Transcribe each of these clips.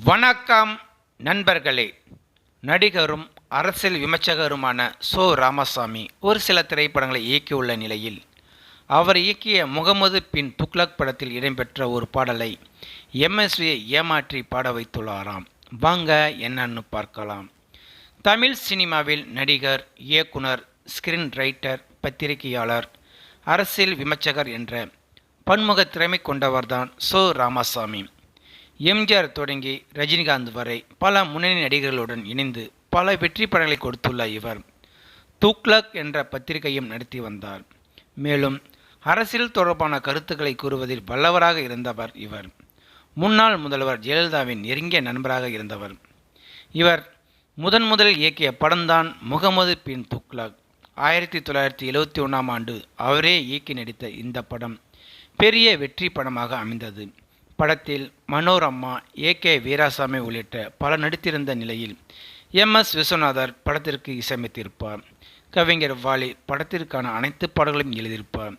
வணக்கம் நண்பர்களே. நடிகரும் அரசியல் விமர்சகருமான சோ ராமசாமி ஒரு சில திரைப்படங்களை இயக்கியுள்ள நிலையில் அவர் இயக்கிய முகமது பின் துக்ளக் படத்தில் இடம்பெற்ற ஒரு பாடலை எம்எஸ்வியை ஏமாற்றி பாட வைத்துள்ளாராம். வாங்க என்னன்னு பார்க்கலாம். தமிழ் சினிமாவில் நடிகர் இயக்குனர் ஸ்கிரீன் ரைட்டர் பத்திரிகையாளர் அரசியல் விமர்சகர் என்ற பன்முக திறமை கொண்டவர்தான் சோ ராமசாமி. எம்ஜிஆர் தொடங்கி ரஜினிகாந்த் வரை பல முன்னணி நடிகர்களுடன் இணைந்து பல வெற்றி படங்களை கொடுத்துள்ள இவர். துக்ளக் என்ற பத்திரிகையும் நடத்தி வந்தார். மேலும் அரசியல் தொடர்பான கருத்துக்களை கூறுவதில் வல்லவராக இருந்தவர் இவர். முன்னாள் முதல்வர் ஜெயலலிதாவின் நெருங்கிய நண்பராக இருந்தவர். இவர் முதன் முதலில் இயக்கிய படம்தான் முகமது பின் துக்ளக் ஆயிரத்தி தொள்ளாயிரத்தி எழுவத்தி ஒன்றாம் ஆண்டு அவரே இயக்கி நடித்த இந்த படம் பெரிய வெற்றி படமாக அமைந்தது. படத்தில் மனோரம்மா ஏ கே வீராசாமி உள்ளிட்ட பல நடித்திருந்த நிலையில் எம் எஸ் விஸ்வநாதர் படத்திற்கு இசையமைத்திருப்பார். கவிஞர் வாலி படத்திற்கான அனைத்து பாடல்களையும் எழுதியிருப்பார்.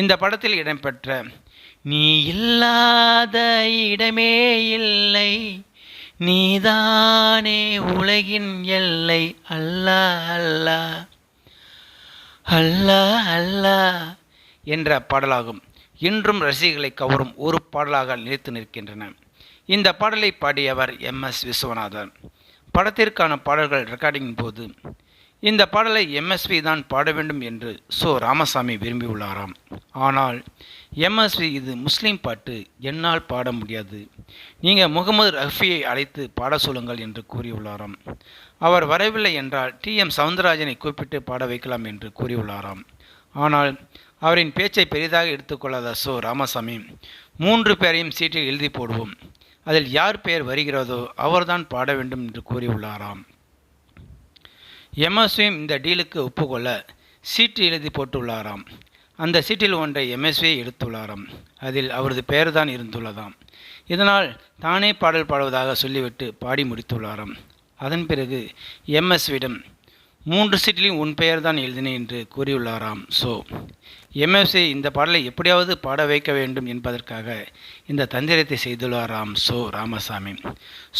இந்த படத்தில் இடம்பெற்ற நீ இல்லாத இடமே இல்லை நீதானே உலகின் எல்லை அல்லா அல்லா அல்லா அல்லா என்ற பாடலாகும். இன்றும் ரசிகர்களை கவரும் ஒரு பாடலாக நிலைத்து நிற்கின்றன. இந்த பாடலை பாடியவர் எம். எஸ். விஸ்வநாதன். படத்திற்கான பாடல்கள் ரெக்கார்டிங்கின் போது இந்த பாடலை எம்எஸ்வி தான் பாட வேண்டும் என்று சோ. ராமசாமி விரும்பியுள்ளாராம். ஆனால் எம்எஸ்வி இது முஸ்லீம் பாட்டு என்னால் பாட முடியாது. நீங்கள் முகமது ரஃபியை அழைத்து பாட சொல்லுங்கள் என்று கூறியுள்ளாராம். அவர் வரவில்லை என்றால் டி. எம். சவுந்தரராஜனை கூப்பிட்டு பாட வைக்கலாம் என்று கூறியுள்ளாராம். ஆனால் அவரின் பேச்சை பெரிதாக எடுத்துக்கொள்ளாத சோ ராமசாமி மூன்று பேரையும் சீட்டில் எழுதி போடுவோம். அதில் யார் பெயர் வருகிறதோ அவர்தான் பாட வேண்டும் என்று கூறியுள்ளாராம். எம்எஸ்வியும் இந்த டீலுக்கு ஒப்புக்கொள்ள சீட்டு எழுதி போட்டுள்ளாராம். அந்த சீட்டில் ஒன்றை எம்எஸ்வியை எடுத்துள்ளாராம். அதில் அவரது பெயர் தான் இருந்துள்ளதாம். இதனால் தானே பாடல் பாடுவதாக சொல்லிவிட்டு பாடி முடித்துள்ளாராம். அதன் பிறகு எம்எஸ்வியிடம் மூன்று சீட்டிலையும் உன் பெயர் தான் எழுதினேன் என்று கூறியுள்ளாராம். ஸோ எம்எஸ்சி இந்த பாடலை எப்படியாவது பாட வைக்க வேண்டும் என்பதற்காக இந்த தந்திரத்தை செய்துள்ளாராம். சோ ராமசாமி.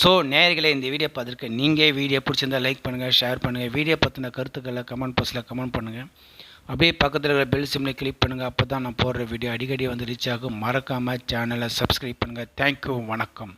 ஸோ நேயர்களே இந்த வீடியோ பார்த்துருக்க நீங்கள் வீடியோ பிடிச்சிருந்தா லைக் பண்ணுங்கள் ஷேர் பண்ணுங்கள் வீடியோ பற்றின கருத்துக்களை கமெண்ட் பாக்ஸில் கமெண்ட் பண்ணுங்கள் அப்படியே பக்கத்தில் இருக்கிற பெல் சிம்லை கிளிக் பண்ணுங்கள் அப்போ தான் நான் போடுற வீடியோ அடிக்கடி வந்து ரீச் ஆகும். மறக்காமல் சேனலை சப்ஸ்கிரைப் பண்ணுங்கள் தேங்க்யூ வணக்கம்.